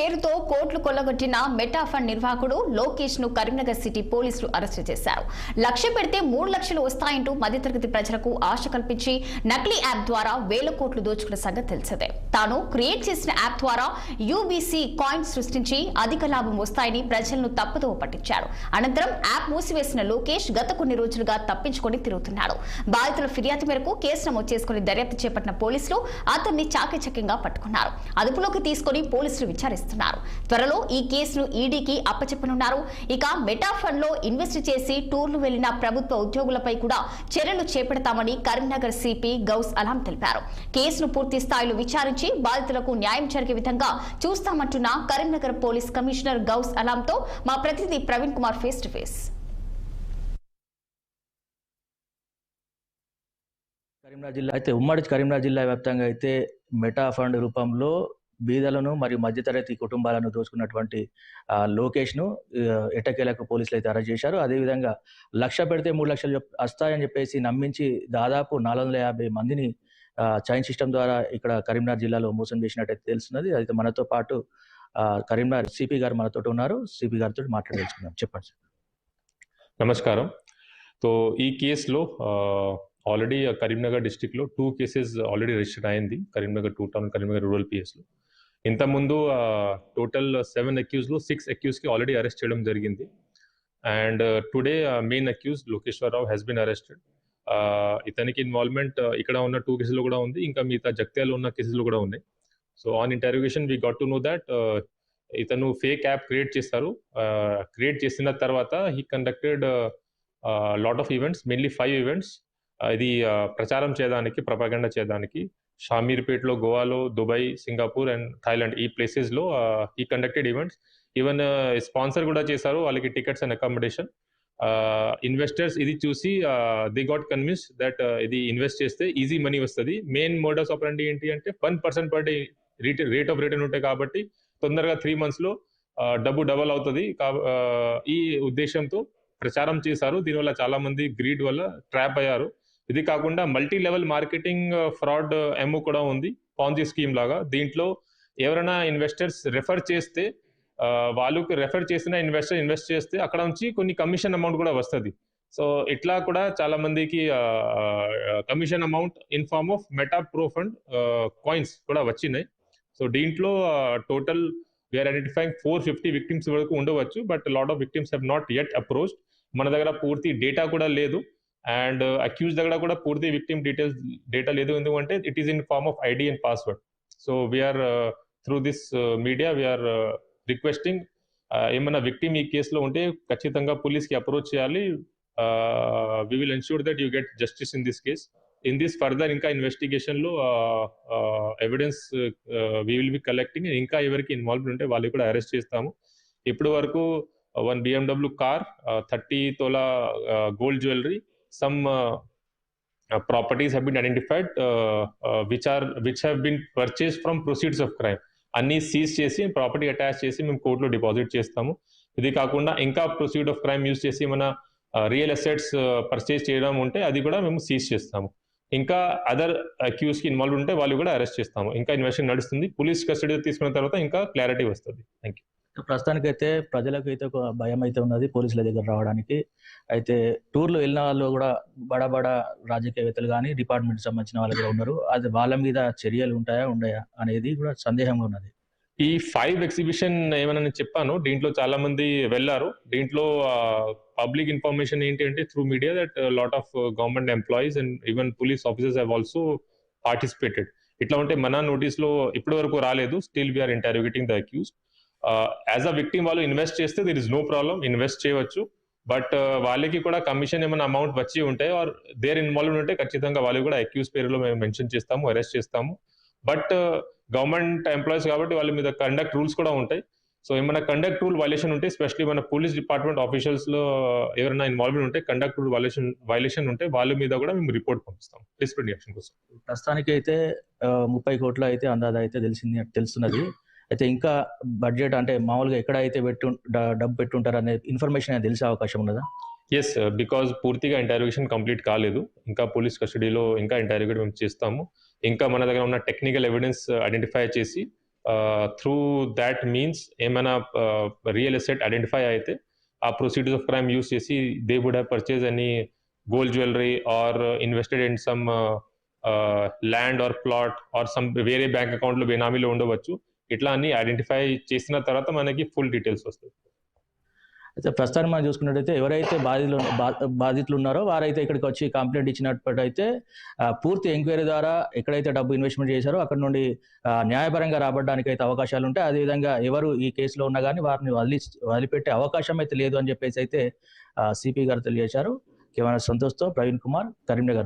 పేరుతో కోట్లు కొల్లగొట్టిన meta fund నిర్వాహకుడు లోకేష్ను కరీంనగర్ సిటీ పోలీసులు అరెస్టు చేశారు. లక్ష్య పెడితే మూడు లక్షలు వస్తాయంటూ మధ్యతరగతి ప్రజలకు ఆశ కల్పించి నకిలీ యాప్ ద్వారా వేల కోట్లు దోచుకున్న సంగతి తెలిసిందే. తాను క్రియేట్ చేసిన యాప్ ద్వారా యూబీసీ కాయిన్స్ సృష్టించి అధిక లాభం వస్తాయని ప్రజలను తప్పుదోవ పట్టించారు. అనంతరం యాప్ మూసివేసిన లోకేష్ గత కొన్ని రోజులుగా తప్పించుకొని తిరుగుతున్నాడు. బాధితుల ఫిర్యాదు మేరకు కేసు నమోదు చేసుకుని దర్యాప్తు చేపట్టిన పోలీసులు అతన్ని చాకచక్యంగా పట్టుకున్నారు. అదుపులోకి తీసుకుని పోలీసులు విచారిస్తున్నారు. త్వరలో ఈ కేసును ఈడీకి అప్పచెప్పనున్నారు. ఇక మెటా ఫండ్లో ఇన్వెస్ట్ చేసి టూర్లు వెళ్ళిన ప్రభుత్వ ఉద్యోగులపై కూడా చర్యలు చేపడతామని కరీంనగర్ సిపి గౌస్ అలాం తెలిపారు. కేసును పూర్తి స్థాయిలో విచారించి బాధితులకు న్యాయం జరిగే విధంగా చూస్తామంటున్న కరీంనగర్ పోలీస్ కమిషనర్ గౌస్ అలాంతో మా ప్రతినిధి Praveen Kumar face to face. Karimnagar జిల్లా అయితే ఉమ్మడి కరీంనగర్ జిల్లా వ్యాప్తంగా అయితే మెటా ఫండ్ రూపంలో బీదలను మరియు మధ్యతరగతి కుటుంబాలను దోచుకున్నటువంటి లోకేష్ను ఎట్టకేలకు పోలీసులు అయితే అరెస్ట్ చేశారు. అదేవిధంగా లక్ష పెడితే మూడు లక్షలు చెప్- వస్తాయని చెప్పేసి నమ్మించి దాదాపు నాలుగు వందల యాభై మందిని చైన్ సిస్టమ్ ద్వారా ఇక్కడ కరీంనగర్ జిల్లాలో మోసం చేసినట్టయితే తెలుస్తున్నది. అయితే మనతో పాటు కరీంనగర్ సిపి గారు మనతో ఉన్నారు. సిపి గారితో మాట్లాడదలుచుకుందాం. చెప్పండి సార్. నమస్కారం. సో ఈ కేసులో ఆల్రెడీ కరీంనగర్ డిస్టిక్లో టూ కేసెస్ ఆల్రెడీ రిజిస్టర్ అయింది. Karimnagar two town Karimnagar rural పిఎస్లో. ఇంతకుముందు టోటల్ సెవెన్ అక్యూజ్లో సిక్స్ అక్యూస్కి ఆల్రెడీ అరెస్ట్ చేయడం జరిగింది. And today main accused Lokeshwararao has been arrested ఇతనికి ఇన్వాల్వ్మెంట్ uh, ఇక్కడ ఉన్న టూ కేసులు కూడా ఉంది. ఇంకా మిగతా జగ్త్యాలు ఉన్న కేసులు కూడా ఉన్నాయి. So on interrogation we got to know that ఇతను ఫేక్ యాప్ క్రియేట్ చేస్తారు. Uh, క్రియేట్ చేసిన తర్వాత he conducted lot of events mainly five events ఇది uh, ప్రచారం చేయడానికి ప్రపగండ చేయడానికి. షామీర్పేట్లో గోవాలో దుబాయ్ సింగపూర్ అండ్ థాయిలాండ్ ఈ ప్లేసెస్లో ఈ కండక్టెడ్ ఈవెంట్స్ ఈవెన్ స్పాన్సర్ కూడా చేశారు. వాళ్ళకి టికెట్స్ అండ్ అకామిడేషన్ ఇన్వెస్టర్స్ ఇది చూసి ది గాట్ కన్విన్స్ దట్ ఇది ఇన్వెస్ట్ చేస్తే ఈజీ మనీ వస్తుంది. మెయిన్ మోడల్స్ ఆపరండి ఏంటి అంటే one percent per day rate rate of return ఉంటాయి కాబట్టి తొందరగా త్రీ మంత్స్లో డబ్బు డబల్ అవుతుంది. కా- ఈ ఉద్దేశంతో ప్రచారం చేశారు. దీనివల్ల చాలా మంది గ్రీడ్ వల్ల ట్రాప్ అయ్యారు. ఇది కాకుండా multi level marketing uh, fraud uh, um కూడా ఉంది. పాంజీ స్కీమ్ లాగా. దీంట్లో ఎవరైనా ఇన్వెస్టర్స్ రెఫర్ చేస్తే uh, వాళ్ళకి రెఫర్ చేసిన ఇన్వెస్టర్ ఇన్వెస్ట్ చేస్తే అక్కడ నుంచి కొన్ని కమిషన్ అమౌంట్ కూడా వస్తుంది. సో ఇట్లా కూడా చాలా మందికి commission amount in form of Meta pro fund coins కూడా వచ్చినాయి. సో దీంట్లో total we are identifying four fifty victims వరకు ఉండవచ్చు. But lot of victims have not yet approach మన దగ్గర పూర్తి డేటా కూడా లేదు. అండ్ అక్యూజ్ దగ్గర కూడా పూర్తి విక్టిమ్ డీటెయిల్స్ డేటా లేదు. ఎందుకంటే it is in form of ID and password so we are through this media we are requesting ఏమైనా విక్టిమ్ ఈ కేసులో ఉంటే ఖచ్చితంగా పోలీస్కి అప్రోచ్ చేయాలి. We will ensure that you get justice in this case in this further ఇంకా ఇన్వెస్టిగేషన్లో evidence we will be collecting ఇంకా ఎవరికి ఇన్వాల్వ్ ఉంటే వాళ్ళు కూడా అరెస్ట్ చేస్తాము. ఇప్పటి వరకు one BMW car thirty tola uh, gold jewellery some properties have been identified which are which have been purchase from proceeds of crime అన్ని సీజ్ చేసి ప్రాపర్టీ అటాచ్ చేసి మేము కోర్టులో డిపాజిట్ చేస్తాము. ఇది కాకుండా ఇంకా ప్రొసీడ్ ఆఫ్ క్రైమ్ యూజ్ చేసి మన రియల్ ఎస్టేట్స్ పర్చేస్ చేయడం ఉంటే అది కూడా మేము సీజ్ చేస్తాము. ఇంకా అదర్ అక్యూస్కి ఇన్వాల్వ్ ఉంటే వాళ్ళు కూడా అరెస్ట్ చేస్తాము. ఇంకా ఇన్వెస్టిగేషన్ నడుస్తుంది. పోలీస్ కస్టడీ తీసుకున్న తర్వాత ఇంకా క్లారిటీ వస్తుంది. థ్యాంక్ యూ ప్రస్తుతానికైతే ప్రజలకు అయితే ఒక భయం అయితే ఉన్నది పోలీసుల దగ్గర రావడానికి. అయితే టూర్లు వెళ్ళిన వాళ్ళు కూడా బడా బడా రాజకీయవేత్తలు కానీ డిపార్ట్మెంట్ సంబంధించిన వాళ్ళు కూడా ఉన్నారు. అది వాళ్ళ మీద చర్యలు ఉంటాయా ఉండయా అనేది కూడా సందేహంగా ఉన్నది. ఈ ఫైవ్ ఎగ్జిబిషన్ ఏమైనా నేను చెప్పాను దీంట్లో చాలా మంది వెళ్ళారు. దీంట్లో పబ్లిక్ ఇన్ఫర్మేషన్ ఏంటి అంటే through media that lot of government employees and even police officers have also participated ఇట్లా ఉంటే మన నోటీస్లో ఇప్పటి వరకు రాలేదు still we are interrogating the accused as a victim వాళ్ళు ఇన్వెస్ట్ చేస్తే there is no problem invest చేయవచ్చు. బట్ వాళ్ళకి కూడా కమిషన్ ఏమైనా అమౌంట్ వచ్చి ఉంటే ఆర్ దేర్ ఇన్వాల్వ్ ఉంటే ఖచ్చితంగా వాళ్ళు కూడా అక్యూస్ పేరులో మేము మెన్షన్ చేస్తాము అరెస్ట్ చేస్తాము. బట్ గవర్నమెంట్ ఎంప్లాయీస్ కాబట్టి వాళ్ళ మీద కండక్ట్ రూల్స్ కూడా ఉంటాయి. సో ఏమైనా కండక్ట్ రూల్ వైలేషన్ ఉంటే స్పెషలీ మన పోలీస్ డిపార్ట్మెంట్ ఆఫీషియల్స్లో ఎవరైనా ఇన్వాల్వ్మెంట్ ఉంటే కండక్ట్ రూల్ వైలేషన్ వైలేషన్ ఉంటే వాళ్ళ మీద కూడా మేము రిపోర్ట్ పంపిస్తాం డిసిప్లిన్ యాక్షన్ కోసం. ప్రస్తుతానికి అయితే ముప్పై కోట్ల అయితే అందాజ అయితే తెలిసింది తెలుస్తున్నది. అయితే ఇంకా బడ్జెట్ అంటే మామూలుగా ఎక్కడ అయితే పెట్టు డబ్బు పెట్టుంటారు అనే ఇన్ఫర్మేషన్ అనేది తెలిసే అవకాశం ఉన్నదా? ఎస్ బికాజ్ పూర్తిగా ఇంటర్వ్యూషన్ కంప్లీట్ కాలేదు. ఇంకా పోలీస్ కస్టడీలో ఇంకా ఇంటర్వ్యూట్ మేము చేస్తాము. ఇంకా మన దగ్గర ఉన్న టెక్నికల్ ఎవిడెన్స్ ఐడెంటిఫై చేసి త్రూ దాట్ మీన్స్ ఏమైనా రియల్ ఎస్టేట్ ఐడెంటిఫై అయితే ఆ ప్రొసీడర్స్ ఆఫ్ క్రైమ్ యూస్ చేసి they would have purchase any gold jewellery or invested in some land or plot or some వేరే బ్యాంక్ అకౌంట్లో బేనామీలో ఉండవచ్చు. ఇట్లా అన్ని ఐడెంటిఫై చేసిన తర్వాత మనకి ఫుల్ డీటెయిల్స్ వస్తాయి. అయితే ప్రస్తుతానికి మనం చూసుకున్నట్టయితే ఎవరైతే బాధితులు బా- బాధితులు ఉన్నారో వారైతే ఇక్కడికి వచ్చి కంప్లైంట్ ఇచ్చినట్టయితే అయితే పూర్తి ఎంక్వైరీ ద్వారా ఎక్కడైతే డబ్బు ఇన్వెస్ట్మెంట్ చేశారో అక్కడ నుండి న్యాయపరంగా రాబడడానికి అయితే అవకాశాలు ఉంటాయి. అదేవిధంగా ఎవరు ఈ కేసులో ఉన్నా కానీ వారిని వదిలి వదిలిపెట్టే అవకాశం అయితే లేదు అని చెప్పేసి అయితే సిపి గారు తెలియజేశారు. కేవలం సంతోష్తో ప్రవీణ్ కుమార్ కరీంనగర్.